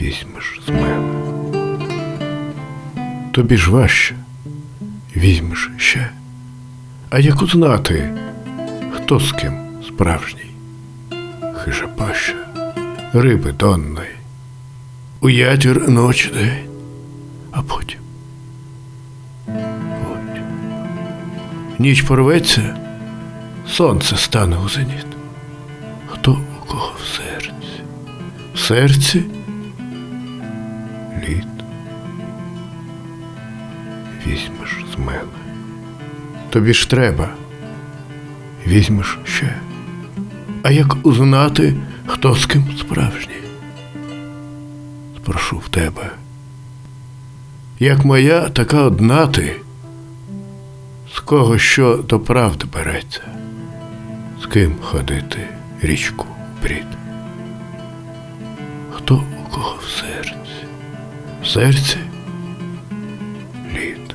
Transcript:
візьмеш з мене. Тобі ж важче візьмеш ще, а як узнати, хто з ким справжній? Хижа паща, риби донної, у ятір ночі день, а потім. Ніч порветься, сонце стане у зеніт. Хто у кого в серці? В серці? Літ. Візьмеш з мене. Тобі ж треба. Візьмеш ще. А як узнати, хто з ким справжній? Спрошу в тебе. Як моя, така одна ти, з кого що до правди береться, з ким ходити річку брід? Хто у кого в серце лід.